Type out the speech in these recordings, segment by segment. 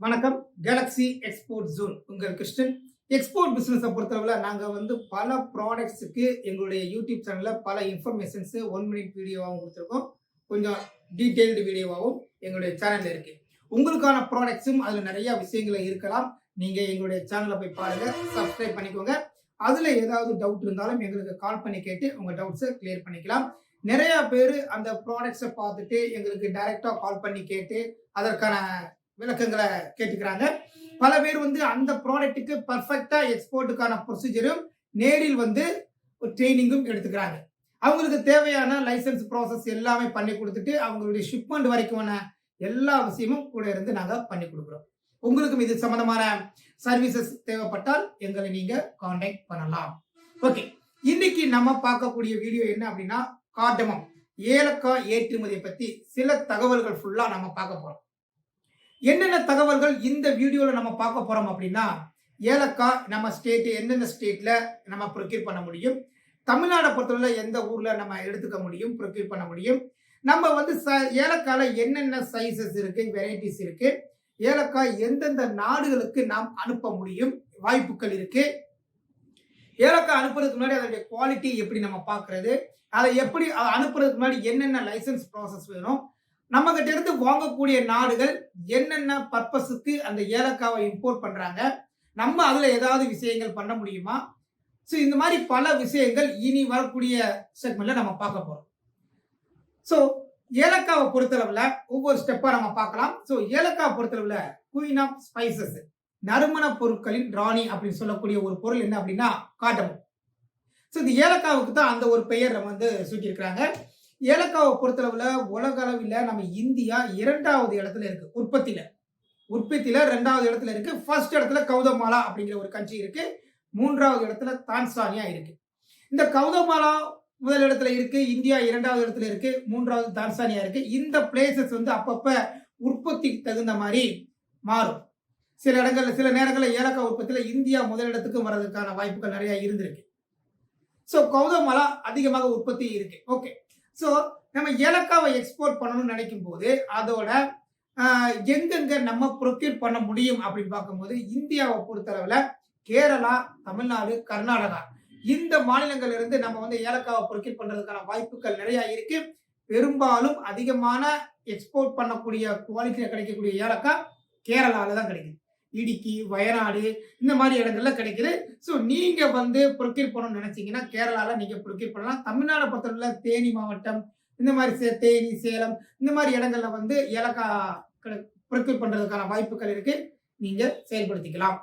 வணக்கம். Galaxy export zone உங்கள் Krishnan. Export பிஸ்னஸை பொறுத்தளவில் நாங்கள் வந்து பல ப்ராடக்ட்ஸுக்கு எங்களுடைய யூடியூப் சேனலில் பல இன்ஃபர்மேஷன்ஸு ஒன் மினிட் வீடியோவாகவும் கொடுத்துருக்கோம். கொஞ்சம் டீட்டெயில்டு வீடியோவாகவும் எங்களுடைய சேனலில் இருக்குது உங்களுக்கான ப்ராடக்ட்ஸும் அதில் நிறையா விஷயங்கள் இருக்கலாம். நீங்கள் எங்களுடைய சேனலை போய் பாருங்கள் சப்ஸ்கிரைப் பண்ணிக்கோங்க. அதில் ஏதாவது டவுட் இருந்தாலும் எங்களுக்கு கால் பண்ணி கேட்டு உங்கள் டவுட்ஸை கிளியர் பண்ணிக்கலாம். நிறையா பேர் அந்த ப்ராடக்ட்ஸை பார்த்துட்டு எங்களுக்கு டைரெக்டாக கால் பண்ணி கேட்டு அதற்கான விளக்கங்களை கேட்டுக்கிறாங்க. பல பேர் வந்து அந்த ப்ராடக்ட்டுக்கு பர்ஃபெக்டாக எக்ஸ்போர்ட்டுக்கான ப்ரொசீஜரும் நேரில் வந்து ட்ரைனிங்கும் எடுத்துக்கிறாங்க. அவங்களுக்கு தேவையான லைசன்ஸ் ப்ராசஸ் எல்லாமே பண்ணி கொடுத்துட்டு அவங்களுடைய ஷிப்மெண்ட் வரைக்குமான எல்லா விஷயமும் கூட இருந்து நாங்கள் பண்ணி கொடுக்குறோம். உங்களுக்கும் இது சம்பந்தமான சர்வீசஸ் தேவைப்பட்டால் எங்களை நீங்கள் காண்டாக்ட் பண்ணலாம். ஓகே இன்னைக்கு நம்ம பார்க்கக்கூடிய வீடியோ என்ன அப்படின்னா காட்டமம். ஏலக்காய் ஏற்றுமதியை பற்றி சில தகவல்கள் ஃபுல்லாக நம்ம பார்க்க போகிறோம் என்னென்ன தகவல்கள் இந்த வீடியோவில் நம்ம பார்க்க போகிறோம் அப்படின்னா ஏலக்காய் நம்ம ஸ்டேட் எந்தெந்த ஸ்டேட்டில் நம்ம ப்ரொக்யூர் பண்ண முடியும் தமிழ்நாடை பொறுத்தவரை எந்த ஊரில் நம்ம எடுத்துக்க முடியும் ப்ரொக்யூர் பண்ண முடியும் நம்ம வந்து ச ஏலக்காயில் என்னென்ன சைசஸ் இருக்குது வெரைட்டிஸ் இருக்குது ஏலக்காய் எந்தெந்த நாடுகளுக்கு நாம் அனுப்ப முடியும் வாய்ப்புகள் இருக்குது ஏலக்காய் அனுப்புறதுக்கு முன்னாடி அதனுடைய குவாலிட்டி எப்படி நம்ம பார்க்குறது அதை எப்படி அனுப்புறதுக்கு முன்னாடி என்னென்ன லைசன்ஸ் ப்ராசஸ் வேணும் நம்ம கிட்ட இருந்து வாங்கக்கூடிய நாடுகள் என்னென்ன பர்பஸுக்கு அந்த ஏலக்காவை இம்போர்ட் பண்றாங்க? நம்ம அதுல ஏதாவது விஷயங்கள் பண்ண முடியுமா? ஸோ இந்த மாதிரி பல விஷயங்கள் இனி வரக்கூடிய செக்மெண்ட்ல நம்ம பார்க்க போறோம். ஸோ ஏலக்காவை பொறுத்தளவுல ஒவ்வொரு ஸ்டெப்பா நம்ம பார்க்கலாம். ஸோ ஏலக்காவை பொறுத்தளவுல குயின் ஆஃப் ஸ்பைசஸ் நறுமண பொருட்களின் ராணி அப்படின்னு சொல்லக்கூடிய ஒரு பொருள் என்ன அப்படின்னா காட்டமும் ஸோ இந்த ஏலக்காவுக்கு தான் அந்த ஒரு பெயர் நம்ம வந்து சூட்டியிருக்கிறாங்க. ஏலக்காவை பொறுத்தளவில் உலக அளவில் நம்ம இந்தியா இரண்டாவது இடத்துல இருக்கு உற்பத்தியில. உற்பத்தியில ரெண்டாவது இடத்துல இருக்கு. ஃபர்ஸ்ட் இடத்துல கௌதமாலா அப்படிங்கிற ஒரு கண்ட்ரி இருக்கு. மூன்றாவது இடத்துல தான்சானியா இருக்கு. இந்த கௌதமாலா முதல் இடத்துல இருக்கு இந்தியா இரண்டாவது இடத்துல இருக்கு மூன்றாவது தான்சானியா இருக்கு. இந்த பிளேசஸ் வந்து அப்பப்ப உற்பத்திக்கு தகுந்த மாதிரி மாறும். சில இடங்கள்ல சில நேரங்களில் ஏலக்காய் உற்பத்தியில இந்தியா முதலிடத்துக்கு வர்றதுக்கான வாய்ப்புகள் நிறைய இருந்திருக்கு. ஸோ கௌதமாலா அதிகமாக உற்பத்தி இருக்கு. ஓகே ஸோ நம்ம ஏலக்காவை எக்ஸ்போர்ட் பண்ணணும்னு நினைக்கும் போது அதோட எங்கெங்க நம்ம ப்ரொக்யூர் பண்ண முடியும் அப்படின்னு பார்க்கும்போது இந்தியாவை பொறுத்தளவில் கேரளா தமிழ்நாடு கர்நாடகா. இந்த மாநிலங்கள்ல இருந்து நம்ம வந்து ஏலக்காவை ப்ரொக்யூர் பண்ணுறதுக்கான வாய்ப்புகள் நிறைய இருக்கு. பெரும்பாலும் அதிகமான எக்ஸ்போர்ட் பண்ணக்கூடிய குவாலிட்டியில் கிடைக்கக்கூடிய ஏலக்காய் கேரளாவில் தான் கிடைக்குது. இடுக்கி வயநாடு இந்த மாதிரி இடங்கள்ல கிடைக்குது. ஸோ நீங்க வந்து ப்ரொக்யூர் பண்ணணும்னு நினைச்சீங்கன்னா கேரளால நீங்க ப்ரொக்யூர் பண்ணலாம். தமிழ்நாடு பொறுத்தவரை தேனி மாவட்டம் இந்த மாதிரி சே தேனி சேலம் இந்த மாதிரி இடங்கள்ல வந்து ஏலக்காய் ப்ரொக்யூர் பண்றதுக்கான வாய்ப்புகள் இருக்கு. நீங்க செயல்படுத்திக்கலாம்.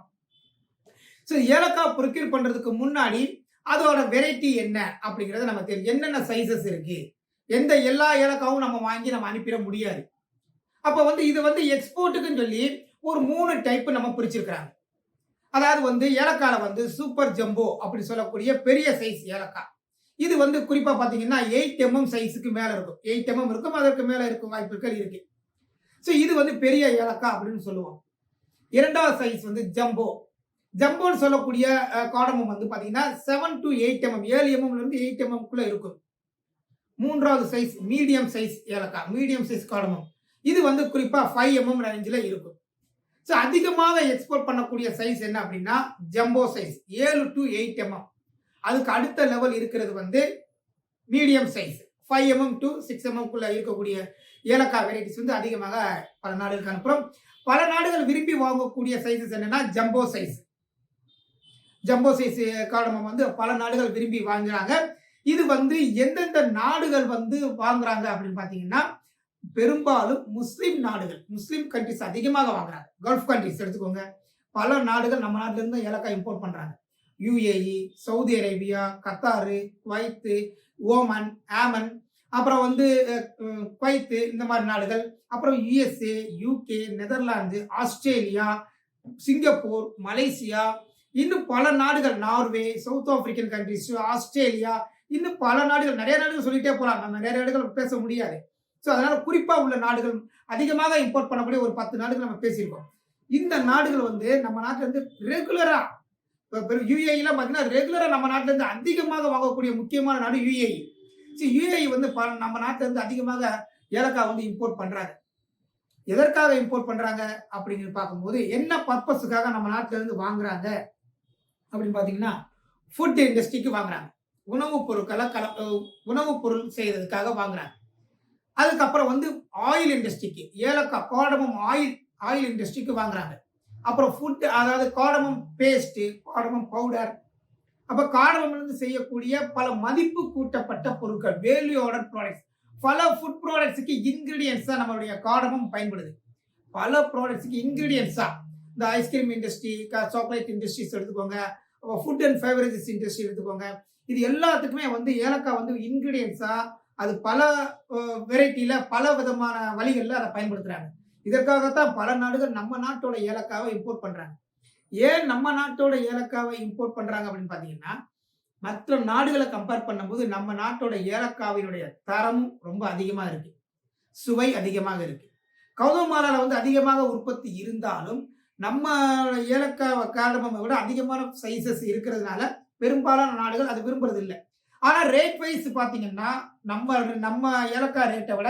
ஸோ ஏலக்காய் ப்ரொக்யூர் பண்றதுக்கு முன்னாடி அதோட வெரைட்டி என்ன அப்படிங்கறத நம்ம தெரியும் என்னென்ன சைசஸ் இருக்கு? எந்த எல்லா ஏலக்காவும் நம்ம வாங்கி நம்ம அனுப்பிட முடியாது. அப்போ வந்து இது வந்து எக்ஸ்போர்ட்டுக்குன்னு சொல்லி ஒரு மூணு டைப்பு நம்ம பிரிச்சிருக்கிறாங்க. அதாவது வந்து ஏலக்காயில் வந்து சூப்பர் ஜம்போ அப்படி சொல்லக்கூடிய பெரிய சைஸ் ஏலக்காய். இது வந்து குறிப்பாக பார்த்தீங்கன்னா எயிட் எம்எம் சைஸுக்கு மேலே இருக்கும். எயிட் எம்எம் இருக்கும் அதற்கு மேலே இருக்கும் வாய்ப்புகள் இருக்கு. ஸோ இது வந்து பெரிய ஏலக்காய் அப்படின்னு சொல்லுவோம். இரண்டாவது சைஸ் வந்து ஜம்போ ஜம்போன்னு சொல்லக்கூடிய காடமம் வந்து பார்த்தீங்கன்னா செவன் டு எயிட் எம்எம் ஏழு எம்எம்லேருந்து எயிட் எம்எம்குள்ளே இருக்கும். மூன்றாவது சைஸ் மீடியம் சைஸ் ஏலக்காய் மீடியம் சைஸ் காடமம் இது வந்து குறிப்பாக ஃபைவ் எம்எம் ரேஞ்சில் இருக்கும். ஸோ அதிகமாக எக்ஸ்போர்ட் பண்ணக்கூடிய சைஸ் என்ன அப்படின்னா ஜம்போ சைஸ் ஏழு டு எயிட் எம்எம் அதுக்கு அடுத்த லெவல் இருக்கிறது வந்து medium size five MM to six எம்எம்குள்ள இருக்கக்கூடிய ஏலக்காய் வெரைட்டிஸ் வந்து அதிகமாக பல நாடுகளுக்கு அனுப்புகிறோம் பல நாடுகள் விரும்பி வாங்கக்கூடிய சைஸஸ் என்னன்னா ஜம்போ சைஸ் ஜம்போ சைஸ் காரணமாக வந்து பல நாடுகள் விரும்பி வாங்குறாங்க. இது வந்து எந்தெந்த நாடுகள் வந்து வாங்குறாங்க அப்படின்னு பார்த்தீங்கன்னா பெரும்பாலும் முஸ்லீம் நாடுகள் முஸ்லீம் கண்ட்ரிஸ் அதிகமாக வாங்குறாங்க. கல்ஃப் கண்ட்ரிஸ் எடுத்துக்கோங்க. பல நாடுகள் நம்ம நாட்டிலேருந்து ஏலக்காய் இம்போர்ட் பண்ணுறாங்க UAE Saudi Arabia Qatar Kuwait Oman Oman அப்புறம் வந்து குவைத்து இந்த மாதிரி நாடுகள். அப்புறம் USA UK Netherlands Australia Singapore Malaysia இன்னும் பல நாடுகள் Norway South African countries Australia இன்னும் பல நாடுகள் நிறைய நாடுகள் சொல்லிட்டே போகலாம் நம்ம நிறைய நாடுகள் பேச முடியாது. ஸோ அதனால் குறிப்பாக உள்ள நாடுகள் அதிகமாக இம்போர்ட் பண்ணக்கூடிய ஒரு பத்து நாடுகள் நம்ம பேசியிருக்கோம். இந்த நாடுகள் வந்து நம்ம நாட்டில் வந்து ரெகுலராக இப்போ யூஏஇலாம் பார்த்தீங்கன்னா ரெகுலராக நம்ம நாட்டிலேருந்து அதிகமாக வாங்கக்கூடிய முக்கியமான நாடு யூஏஇ ஸோ யூஏஇ வந்து ப நம்ம நாட்டிலேருந்து அதிகமாக ஏலக்காய் வந்து இம்போர்ட் பண்ணுறாங்க எதற்காக இம்போர்ட் பண்ணுறாங்க அப்படின்னு பார்க்கும்போது என்ன பர்பஸுக்காக நம்ம நாட்டிலேருந்து வாங்குறாங்க அப்படின்னு பார்த்தீங்கன்னா ஃபுட் இண்டஸ்ட்ரிக்கு வாங்குறாங்க. உணவுப் பொருட்களை கல உணவுப் பொருள் செய்கிறதுக்காக வாங்குறாங்க. அதுக்கப்புறம் வந்து ஆயில் இண்டஸ்ட்ரிக்கு ஏலக்காய் காடமம் ஆயில் ஆயில் இண்டஸ்ட்ரிக்கு வாங்குறாங்க. அப்புறம் ஃபுட் அதாவது காடமம் பேஸ்ட்டு காடமம் பவுடர் அப்போ காடமம்லேருந்து செய்யக்கூடிய பல மதிப்பு கூட்டப்பட்ட பொருட்கள் வேல்யூ ஆர்டர் ப்ராடக்ட்ஸ் பல ஃபுட் ப்ராடக்ட்ஸுக்கு இன்கிரீடியன்ஸ் தான் நம்மளுடைய காடமம் பயன்படுது. பல ப்ராடக்ட்ஸுக்கு இன்க்ரீடியன்ஸாக இந்த ice cream industry chocolate industries எடுத்துக்கோங்க. ஃபுட் அண்ட் ஃபேவரேஜஸ் இண்டஸ்ட்ரி எடுத்துக்கோங்க. இது எல்லாத்துக்குமே வந்து ஏலக்காய் வந்து இன்க்ரீடியன்ஸாக அது பல வெரைட்டியில் பல விதமான வழிகளில் அதை பயன்படுத்துகிறாங்க இதற்காகத்தான் பல நாடுகள் நம்ம நாட்டோட ஏலக்காவை இம்போர்ட் பண்ணுறாங்க ஏன் நம்ம நாட்டோட ஏலக்காவை இம்போர்ட் பண்ணுறாங்க அப்படின்னு பார்த்தீங்கன்னா மற்ற நாடுகளை கம்பேர் பண்ணும்போது நம்ம நாட்டோட ஏலக்காவினுடைய தரம் ரொம்ப அதிகமாக இருக்கு. சுவை அதிகமாக இருக்கு. கௌதமாலாவில் வந்து அதிகமாக உற்பத்தி இருந்தாலும் நம்ம ஏலக்காய் காரணமாக விட அதிகமான சைசஸ் இருக்கிறதுனால பெரும்பாலான நாடுகள் அது விரும்புறது இல்லை ஆனால் ரேட் வைஸ் பார்த்தீங்கன்னா நம்ம நம்ம ஏலக்காய் ரேட்டை விட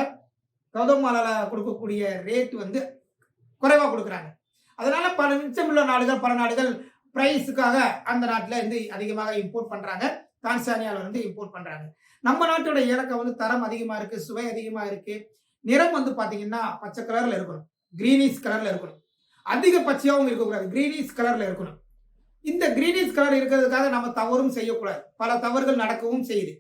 கௌதமாலால கொடுக்கக்கூடிய ரேட் வந்து குறைவாக கொடுக்குறாங்க. அதனால பல மிச்சமுள்ள நாடுகள் பல நாடுகள் பிரைஸுக்காக அந்த நாட்டில் இருந்து அதிகமாக இம்போர்ட் பண்ணுறாங்க தான்சானியாவில் வந்து இம்போர்ட் பண்ணுறாங்க நம்ம நாட்டோட ஏலக்காய் வந்து தரம் அதிகமாக இருக்குது சுவை அதிகமாக இருக்குது நிறம் வந்து பார்த்தீங்கன்னா பச்சை கலரில் இருக்கணும். க்ரீனிஷ் கலரில் இருக்கணும். அதிக பச்சையாகவும் இருக்கக்கூடாது. க்ரீனிஷ் கலரில் இருக்கணும். இந்த க்ரீனிஷ் கலர் இருக்கிறதுக்காக நம்ம தவறும் செய்யக்கூடாது. பல தவறுகள் நடக்கவும் செய்யுது.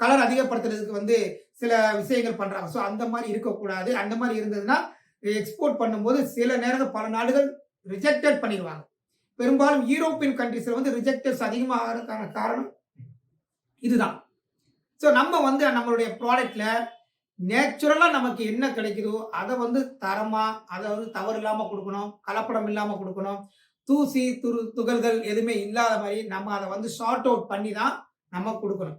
கலர் அதிகப்படுத்துறதுக்கு வந்து சில விஷயங்கள் பண்றாங்க. ஸோ அந்த மாதிரி இருக்கக்கூடாது. அந்த மாதிரி இருந்ததுன்னா எக்ஸ்போர்ட் பண்ணும்போது சில நேரங்கள் பல நாடுகள் ரிஜெக்டட் பண்ணிடுவாங்க. பெரும்பாலும் யூரோப்பியன் கண்ட்ரிஸில் வந்து ரிஜெக்டர்ஸ் அதிகமாகிறதுக்கான காரணம் இதுதான். ஸோ நம்ம வந்து நம்மளுடைய ப்ராடக்ட்ல நேச்சுரலாக நமக்கு என்ன கிடைக்குதோ அதை வந்து தரமாக அதை வந்து தவறு இல்லாமல் கொடுக்கணும் கலப்படம் இல்லாமல் கொடுக்கணும் தூசி துரு துகள்கள் எதுவுமே இல்லாத மாதிரி நம்ம அதை வந்து ஷார்ட் அவுட் பண்ணி தான் நம்ம கொடுக்கணும்.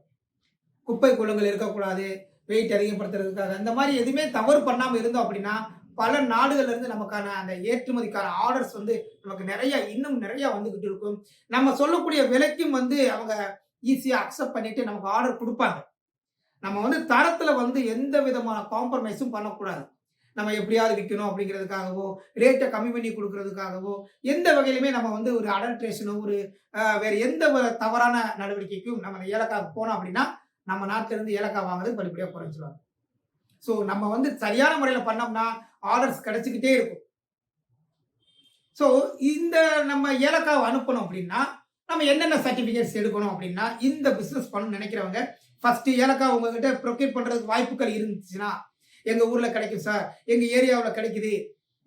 குப்பை குளங்கள் இருக்கக்கூடாது வெயிட் அதிகப்படுத்துறதுக்காக. இந்த மாதிரி எதுவுமே தவறு பண்ணாமல் இருந்தோம் அப்படின்னா பல நாடுகள்லேருந்து நமக்கான அந்த ஏற்றுமதிக்கான ஆர்டர்ஸ் வந்து நமக்கு நிறையா இன்னும் நிறையா வந்துக்கிட்டு இருக்கும். நம்ம சொல்லக்கூடிய விலைக்கும் வந்து அவங்க ஈஸியாக அக்செப்ட் பண்ணிட்டு நமக்கு ஆர்டர் கொடுப்பாங்க. நம்ம வந்து தரத்தில் வந்து எந்த விதமான காம்ப்ரமைஸும் பண்ணக்கூடாது. நம்ம எப்படியாவது விற்கணும் அப்படிங்கிறதுக்காகவோ ரேட்டை கம்மி பண்ணி கொடுக்கறதுக்காகவோ எந்த வகையிலுமே நம்ம வந்து ஒரு அடல்ட்ரேஷனோ ஒரு வேறு எந்த தவறான நடவடிக்கைக்கும் நம்ம ஏலக்காக போனோம் அப்படின்னா நம்ம நாட்டில இருந்து ஏலக்காய் வாங்குறது படிப்படியாக குறைஞ்சிருவாங்க ஸோ நம்ம வந்து சரியான முறையில் பண்ணோம்னா ஆர்டர்ஸ் கிடைச்சிக்கிட்டே இருக்கும். ஸோ இந்த நம்ம ஏலக்காவை அனுப்பணும் அப்படின்னா நம்ம என்னென்ன சர்டிஃபிகேட்ஸ் எடுக்கணும் அப்படின்னா இந்த பிஸ்னஸ் பண்ணணும்னு நினைக்கிறவங்க ஃபஸ்ட்டு ஏலக்காய் உங்ககிட்ட ப்ரொக்யூர் பண்ணுறதுக்கு வாய்ப்புகள் இருந்துச்சுன்னா எங்கள் ஊரில் கிடைக்கும் சார் எங்கள் ஏரியாவில் கிடைக்குது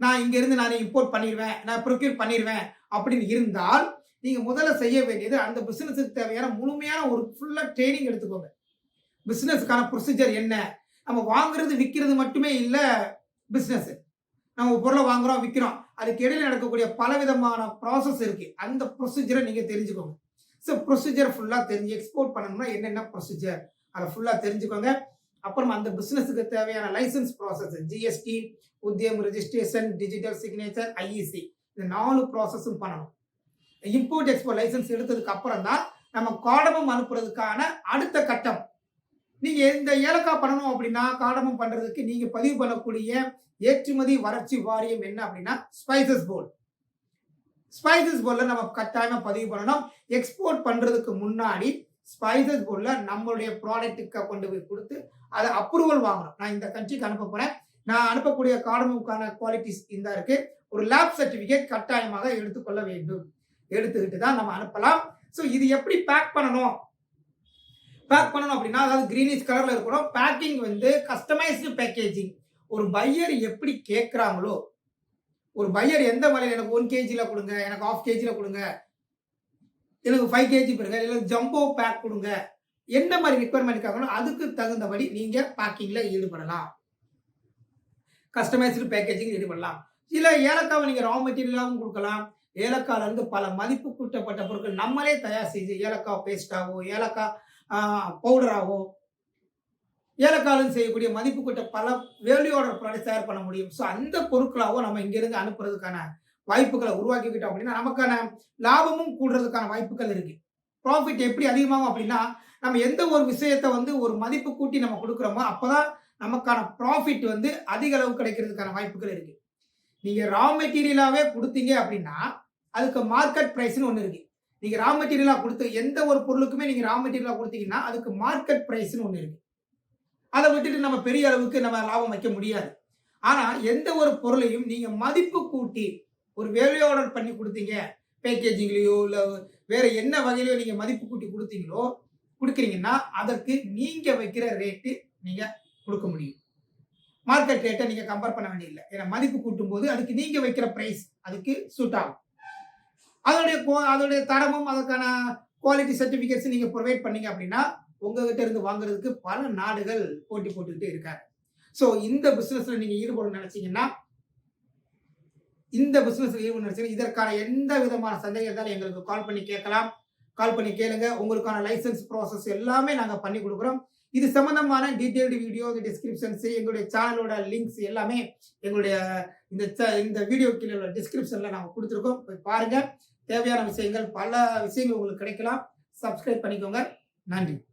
நான் இங்கேருந்து நான் இம்போர்ட் பண்ணிடுவேன் நான் ப்ரொக்யூர் பண்ணிடுவேன் அப்படின்னு இருந்தால் நீங்கள் முதல்ல செய்ய வேண்டியது அந்த பிஸ்னஸுக்கு தேவையான முழுமையான ஒரு ஃபுல்லாக ட்ரைனிங் எடுத்துக்கோங்க. பிஸ்னஸ்க்கான ப்ரொசீஜர் என்ன? நம்ம வாங்குறது விற்கிறது மட்டுமே இல்லை பிஸ்னஸ் நம்ம பொருளை வாங்குறோம் விற்கிறோம் அதுக்கு இடையில நடக்கக்கூடிய பல விதமான ப்ராசஸ் இருக்கு. அந்த ப்ரொசீஜரை நீங்க தெரிஞ்சுக்கோங்க. ஸோ ப்ரொசீஜர் ஃபுல்லாக தெரிஞ்சு எக்ஸ்போர்ட் பண்ணணும்னா என்னென்ன ப்ரொசீஜர் அதை ஃபுல்லாக தெரிஞ்சுக்கோங்க. அப்புறம் அந்த பிஸ்னஸுக்கு தேவையான license process GST Udyam registration digital signature IEC இந்த நாலு ப்ராசஸும் பண்ணணும். இம்போர்ட் எக்ஸ்போர்ட் லைசன்ஸ் எடுத்ததுக்கு அப்புறம் தான் நம்ம காடமும் அனுப்புறதுக்கான அடுத்த கட்டம். நீங்கள் இந்த ஏலக்காய் பண்ணணும் அப்படின்னா காடமும் பண்ணுறதுக்கு நீங்கள் பதிவு பண்ணக்கூடிய ஏற்றுமதி வறட்சி வாரியம் என்ன அப்படின்னா ஸ்பைசஸ் போர்டு ஸ்பைசஸ் போர்டில் நம்ம கட்டாயமாக பதிவு பண்ணணும். எக்ஸ்போர்ட் பண்ணுறதுக்கு முன்னாடி ஸ்பைசஸ் போர்டில் நம்மளுடைய ப்ராடக்ட்டுக்கு கொண்டு போய் கொடுத்து அதை அப்ரூவல் வாங்கணும். நான் இந்த கண்ட்ரிக்கு அனுப்ப போகிறேன் நான் அனுப்பக்கூடிய காடமுக்கான குவாலிட்டிஸ் இந்த இருக்குது ஒரு லேப் சர்டிஃபிகேட் கட்டாயமாக எடுத்துக்கொள்ள வேண்டும். எடுத்துக்கிட்டு தான் நம்ம அனுப்பலாம். ஸோ இது எப்படி பேக் பண்ணணும்? பேக் பண்ணணும் அப்படின்னா அதாவது க்ரீனிஷ் கலரில் இருக்கணும். பேக்கிங் வந்து கஸ்டமைஸ்டு பேக்கேஜிங் ஒரு பையர் எப்படி கேட்குறாங்களோ ஒரு பையர் எந்த வகையில் எனக்கு ஒன் கேஜியில் கொடுங்க எனக்கு ஆஃப் கேஜியில் கொடுங்க எனக்கு ஃபைவ் கேஜி பெருங்க இல்லை ஜம்போ பேக் கொடுங்க என்ன மாதிரி ரிக்குவயர்மெண்ட் இருக்காங்களோ அதுக்கு தகுந்தபடி நீங்கள் பேக்கிங்கில் ஈடுபடலாம். கஸ்டமைஸ்டு பேக்கேஜிங் ஈடுபடலாம். சில ஏலக்காவை நீங்கள் ரா மெட்டீரியலாகவும் கொடுக்கலாம். ஏலக்காயிலேருந்து பல மதிப்பு கூட்டப்பட்ட பொருட்கள் நம்மளே தயார் செய்து ஏலக்காய் பேஸ்டாவோ ஏலக்காய் பவுடராகவோ ஏலக்காலம் செய்யக்கூடிய மதிப்பு கொண்ட பல வேல்யூட ப்ராடக்ட் தயார் பண்ண முடியும். ஸோ அந்த பொருட்களாகவோ நம்ம இங்கிருந்து அனுப்புறதுக்கான வாய்ப்புகளை உருவாக்கிக்கிட்டோம் அப்படின்னா நமக்கான லாபமும் கூடுறதுக்கான வாய்ப்புகள் இருக்கு. ப்ராஃபிட் எப்படி அதிகமாகும் அப்படின்னா நம்ம எந்த ஒரு விஷயத்தை வந்து ஒரு மதிப்பு கூட்டி நம்ம கொடுக்குறோமோ அப்போதான் நமக்கான ப்ராஃபிட் வந்து அதிக அளவு கிடைக்கிறதுக்கான வாய்ப்புகள் இருக்கு. நீங்க ரா மெட்டீரியலாவே கொடுத்தீங்க அப்படின்னா அதுக்கு மார்க்கெட் ப்ரைஸ்னு ஒன்று இருக்கு. நீங்க ரா மெட்டீரியலா கொடுத்து எந்த ஒரு பொருளுக்குமே நீங்க ரா மெட்டீரியலா கொடுத்தீங்கன்னா அதுக்கு மார்க்கெட் பிரைஸ்னு ஒன்று இருக்கு. அதை விட்டுட்டு நம்ம பெரிய அளவுக்கு நம்ம லாபம் வைக்க முடியாது. ஆனா எந்த ஒரு பொருளையும் நீங்க மதிப்பு கூட்டி ஒரு வேல்யூ ஆர்டர் பண்ணி கொடுத்தீங்க பேக்கேஜிங்லயோ இல்ல வேற என்ன வகையிலயோ நீங்க மதிப்பு கூட்டி கொடுத்தீங்களோ கொடுக்குறீங்கன்னா அதற்கு நீங்க வைக்கிற ரேட்டு நீங்க கொடுக்க முடியும். மார்க்கெட் ரேட்டை நீங்க கம்பேர் பண்ண வேண்டியதில்லை. ஏன்னா மதிப்பு கூட்டும் போது அதுக்கு நீங்க வைக்கிற பிரைஸ் அதுக்கு சூட் ஆகும். அதோடைய qual- அதோடைய தரமும் அதற்கான குவாலிட்டி சர்டிஃபிகேட்ஸ் நீங்கள் ப்ரொவைட் பண்ணீங்க அப்படின்னா உங்ககிட்ட இருந்து வாங்குறதுக்கு பல நாடுகள் போட்டி போட்டுக்கிட்டே இருக்காரு ஸோ இந்த பிஸ்னஸில் நீங்கள் ஈடுபட நினச்சிங்கன்னா இந்த பிஸ்னஸில் ஈடுபட நினச்சிங்கன்னா இதற்கான எந்த விதமான சந்தேகம் இருந்தாலும் எங்களுக்கு கால் பண்ணி கேட்கலாம். கால் பண்ணி கேளுங்க. உங்களுக்கான லைசன்ஸ் ப்ராசஸ் எல்லாமே நாங்கள் பண்ணி கொடுக்குறோம். இது சம்பந்தமான டீட்டெயில்டு வீடியோ டிஸ்கிரிப்ஷன்ஸ் எங்களுடைய சேனலோட லிங்க்ஸ் எல்லாமே எங்களுடைய இந்த ச- இந்த வீடியோ கீழே டிஸ்கிரிப்ஷனில் நாங்கள் கொடுத்துருக்கோம். போய் பாருங்கள் தேவையான விஷயங்கள் பல விஷயங்கள் உங்களுக்கு கிடைக்கலாம். சப்ஸ்கிரைப் பண்ணிக்கோங்க. நன்றி.